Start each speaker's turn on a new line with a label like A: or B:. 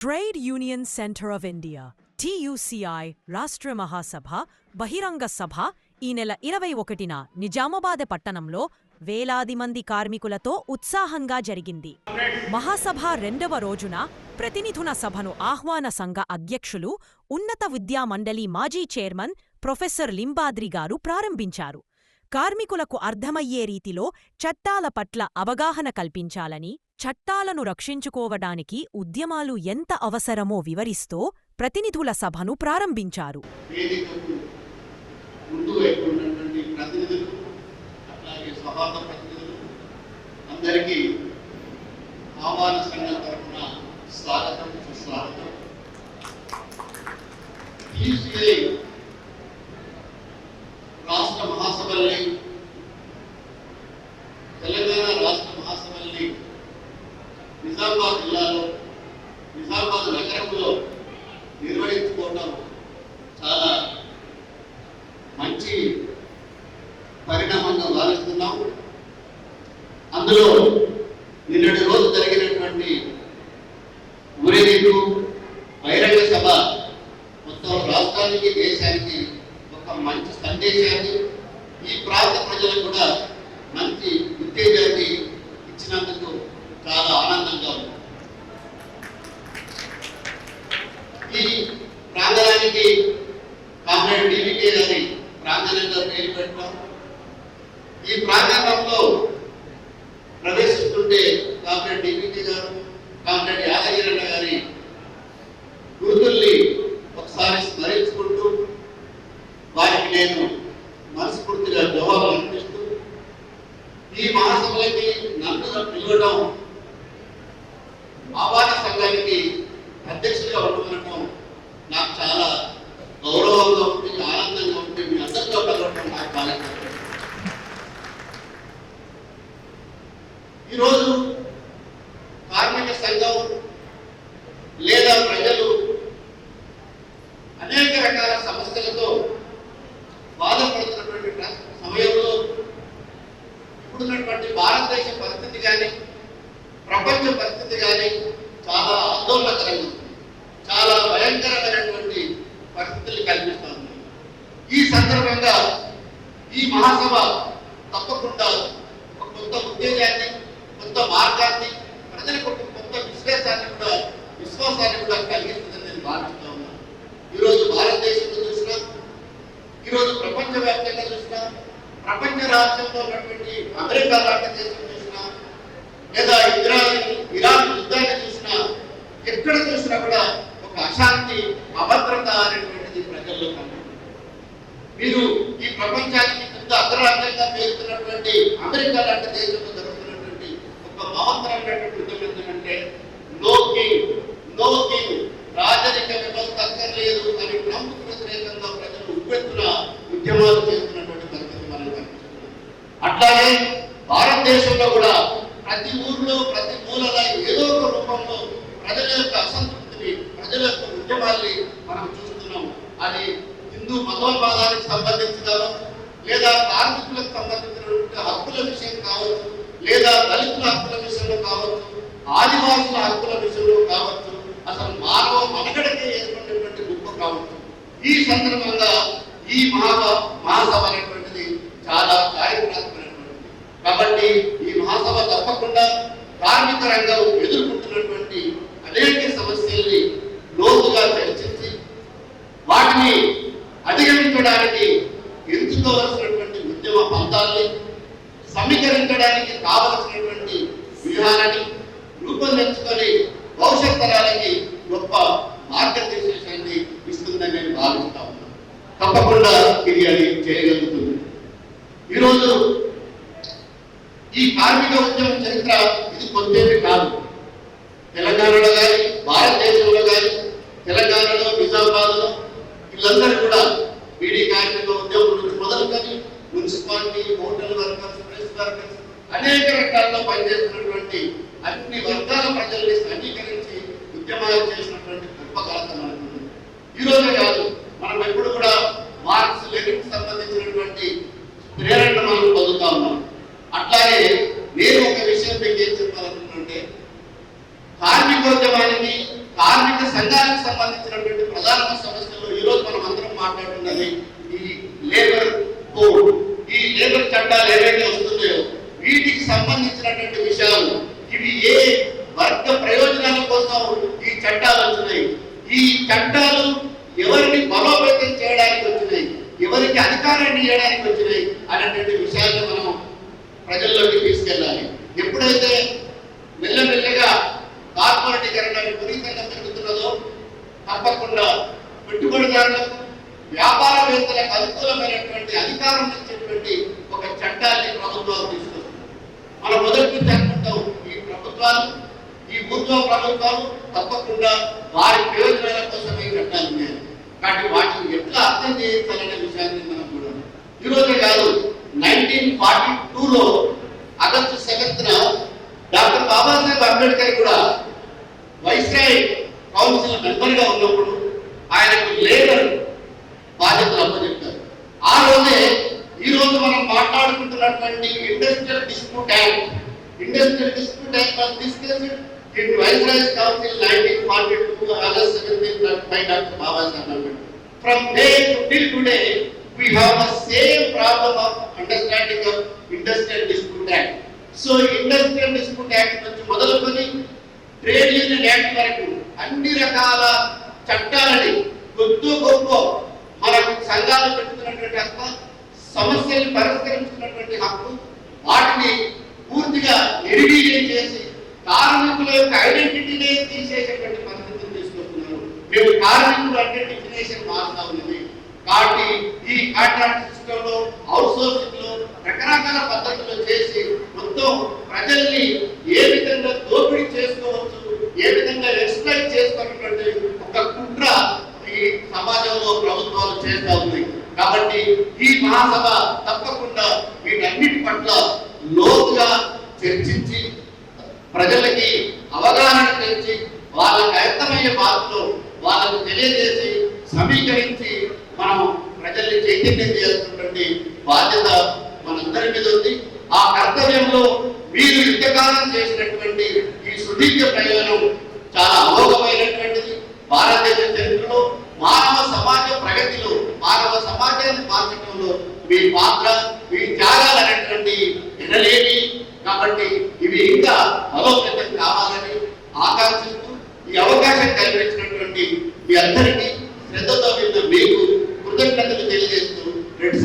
A: Trade union centre of India T U C I రాష్ట్ర మహాసభ బహిరంగ సభ ఈ నెల ఇరవై ఒకటిన నిజామాబాద్ పట్టణంలో వేలాది మంది కార్మికులతో ఉత్సాహంగా జరిగింది. మహాసభ రెండవ రోజున ప్రతినిధుల సభను ఆహ్వాన సంఘ అధ్యక్షులు ఉన్నత విద్యా మండలి మాజీ చైర్మన్ ప్రొఫెసర్ లింబాద్రి గారు ప్రారంభించారు. కార్మికులకు అర్థమయ్యే రీతిలో చట్టాల పట్ల అవగాహన కల్పించాలని చట్టాలను రక్షించుకోవడానికి ఉద్యమాలు ఎంత అవసరమో వివరిస్తూ ప్రతినిధుల సభను ప్రారంభించారు.
B: రాష్ట్ర ముందు వైపు ఉన్నటువంటి ప్రతినిధులు అట్లాగే సభాత ప్రతినిధులు అందరికీ ఆహ్వాన సంఘం తరఫున స్వాగతం సుస్వాగతం టీసీఐ రాష్ట్ర మహాసభల్ని తెలంగాణ రాష్ట్ర మహాసభల్ని నిజామాబాద్ జిల్లాలో నిజామాబాద్ నగరంలో నిర్వహించుకోవడం చాలా మంచి పరిణామంగా భావిస్తున్నాం అందులో నిన్నటి రోజు జరిగినటువంటి ఊరేగింపు బహిరంగ సభ మొత్తం రాష్ట్రానికి దేశానికి ఒక మంచి సందేశాన్ని ఈ ప్రాంత ప్రజలకు కూడా మంచి ఉత్తేజాన్ని ఇచ్చినందుకు చాలా ఆనందంగా ఉంది ఈ ప్రాంగణానికి కామ్రేడ్ డివికే గారి ప్రాంగణంగా పేరు పెట్టాం ఈ ప్రాంగణంలో ప్రవేశిస్తుంటే కామ్రేడ్ డివికే గారు కామ్రేడ్ యాదగిరన్న గారి గుర్తుల్ని ఒకసారి స్మరించుకుంటూ వారికి నేను మనస్ఫూర్తిగా జవాబు అనిపిస్తూ ఈ మహాసభలకి నన్ను పిలవడం ఈరోజు కార్మిక సంఘం లేదా ప్రజలు అనేక రకాల సమస్యలతో బాధపడుతున్నటువంటి సమయంలో ఇప్పుడున్నటువంటి భారతదేశ పరిస్థితి కానీ ప్రపంచ పరిస్థితి కానీ చాలా ఆందోళనకరంగా ఉంది. చాలా భయంకరమైనటువంటి పరిస్థితులు కల్పిస్తా ఉన్నాయి ఈ సందర్భంగా ఈ మహాసభ తప్పకుండా ఒక కొత్త ఉత్తేజాన్ని కొత్త మార్గాన్ని ప్రజలకు ఒక కొత్త విశ్వాసాన్ని కూడా విశ్వాసాన్ని కూడా కలిగిస్తుందని నేను భావిస్తా ఉన్నాను ఈరోజు భారతదేశంలో చూసినా ఈరోజు ప్రపంచవ్యాప్తంగా చూసినా ప్రపంచ రాష్ట్రంలో ఉన్నటువంటి అమెరికా లాంటి దేశం చూసినా లేదా ఇజ్రాయిల్ ఇరాన్ యుద్ధాన్ని చూసినా ఎక్కడ చూసినా కూడా ఒక అశాంతి అభద్రత అనేటువంటిది ప్రజల్లో కనబడుతుంది మీరు ఈ ప్రపంచానికి పెద్ద అగ్రరాజ్యంగా పేరుతున్నటువంటి అమెరికా లాంటి దేశంలో జరుగుతున్న ఒక మహత్తరమైనటువంటి ఉద్యమం ఏంటంటే నో కింగ్ నో కింగ్ రాజరిక వ్యవస్థ అక్కర్లేదు అని ట్రంప్ వ్యతిరేకంగా ప్రజలు ఉప్పెత్తున ఉద్యమాలు చేస్తున్నటువంటి పరిస్థితి మనం కనిపిస్తుంది. అట్లాగే భారతదేశంలో కూడా ప్రతి ఊర్లో ప్రతి మూలల ఏదో ఒక రూపంలో ప్రజల యొక్క అసంతృప్తిని ప్రజల యొక్క ఉద్యమాల్ని మనం చూస్తున్నాం. అది హిందూ మతోన్వాదానికి సంబంధించి కావచ్చు లేదా కార్మికులకు సంబంధించినటువంటి హక్కుల విషయం కావచ్చు లేదా దళితుల హక్కుల విషయంలో కావచ్చు ఆదివాసుల హక్కుల విషయంలో కావచ్చు అసలు మానవ మనగడకే ఏర్పడినటువంటి గొప్ప కావచ్చు. ఈ సందర్భంగా ఈ మహాభ మహాసభ అనేటువంటిది చాలా కార్యక్రమాత్మకమైనటువంటిది కాబట్టి ఈ మహాసభ తప్పకుండా కార్మిక రంగం ఎదుర్కొంటున్నటువంటి అనేక సమస్యల్ని లోతుగా చర్చించి వాటిని అధిగమించడానికి ఎంచుకోవలసినటువంటి ఉద్యమ పంతాల్ని సమీకరించడానికి కావలసినటువంటి వ్యూహాలని రూపొందించుకొని భవిష్యత్ తరాలకి గొప్ప మార్గనిర్దేశాన్ని ఇస్తుందని నేను భావిస్తా ఉన్నాను. తప్పకుండా ఇది అది చేయగలుగుతుంది. ఈరోజు ఈ కార్మిక ఉద్యమ చరిత్ర ఇది కొత్తేమి కాదు. తెలంగాణలో కానీ భారతదేశంలో కానీ తెలంగాణలో నిజామాబాద్లో వీళ్ళందరూ కూడా బీడీ కార్మిక municipality hotel workers press workers అనేక రకాల్లో పనిచేస్తున్నటువంటి అన్ని వర్గాల ప్రజల్ని సమీకరించి ఉద్యమాలు చేసినటువంటి గొప్ప ఘనత మనకు ఈ రోజే కాదు మనం ఎప్పుడు కూడా మార్క్స్ లెనిన్ సంబంధించినటువంటి ప్రేరణ మనం పొందుతా ఉన్నాం. అట్లాగే చట్టాలు ఏవైతే వస్తున్నాయో వీటికి సంబంధించినటువంటి విషయాలు ఇవి ఏ వర్గ ప్రయోజనాల కోసం ఈ చట్టాలు వచ్చినాయి ఈ చట్టాలు ఎవరిని బలోపేతం చేయడానికి వచ్చినాయి ఎవరికి అధికారాన్ని ఇవ్వడానికి వచ్చినాయి అనేటువంటి విషయాలను మనం ప్రజల్లోకి తీసుకెళ్ళాలి. ఎప్పుడైతే నైన్టీన్ ఫార్టీ టూలో ఆగస్టు సెవెంత్న డాక్టర్ బాబాసాహెబ్ అంబేద్కర్ కూడా వైస్రాయ్ కౌన్సిల్ మెంబర్గా ఉన్నప్పుడు ఆయనకు లేబర్ బాధ్యతలు అప్పచెప్తారు ఆ రోజే ఈ రోజు మనం మాట్లాడుకుంటున్నటువంటి industrial dispute act industrial dispute act was discussed in viceroy council nineteen forty two August seventeen by doctor Babasaheb Ambedkar. From day to till today we have the same problem of understanding so industrial dispute act నుంచి మొదలుకొని trade union act వరకు అన్ని రకాల చట్టాలని గొప్ప గొప్ప మనకు సంఘాలు పెట్టుకున్నటువంటి హక్కు సమస్యల్ని పరిష్కరించుకున్నటువంటి హక్కు వాటిని పూర్తిగా నిర్వీర్యం చేసి కార్మికుల యొక్క ఐడెంటిటీనే తీసేసేటువంటి పరిస్థితులు తీసుకొస్తున్నారు. మేము కార్మికులు అంటే డిఫినేషన్ మారుతా ఉన్నది. కాబట్టి ఈ కాంట్రాక్ట్ సిస్టమ్లో అవుట్ సోర్సింగ్లో రకరకాల పద్ధతులు చేసి ప్రభుత్వం ప్రజల్ని ఏ విధంగా దోపిడీ చేసుకోవచ్చు ఏ విధంగా ఎక్స్ప్లైట్ చేసుకోవాలన్నటువంటి ఒక కుట్ర ఈ సమాజంలో ప్రభుత్వాలు చేస్తా ఉంది. కాబట్టి ఈ మహాసభ తప్పకుండా వీటన్నిటి పట్ల లోతుగా చర్చించి ప్రజలకి అవగాహన తెచ్చి వాళ్ళకి అర్థమయ్యే మార్పులో వాళ్ళకు తెలియజేసి సమీకరించి మనం ప్రజల్ని చైతన్యం చేస్తున్నటువంటి బాధ్యత కర్తవ్యం ఆ కర్తవ్యంలో మీరు ఇంతకాలం చేసినటువంటి ఈ సుదీర్ఘ ప్రయోజనం చాలా అమోఘమైనటువంటిది. భారతదేశ చరిత్రలో మానవ సమాజ ప్రగతిలో మానవ సమాజాన్ని మార్చడంలో మీ పాత్ర మీ త్యాగాలు అనేటువంటి ఎనలేవి కాబట్టి ఇవి ఇంకా బలోపేతం కావాలని ఆకాంక్షిస్తూ ఈ అవకాశం కల్పించినటువంటి మీ అందరికీ శ్రద్ధతో మీకు కృతజ్ఞతలు తెలియజేస్తూ రెండు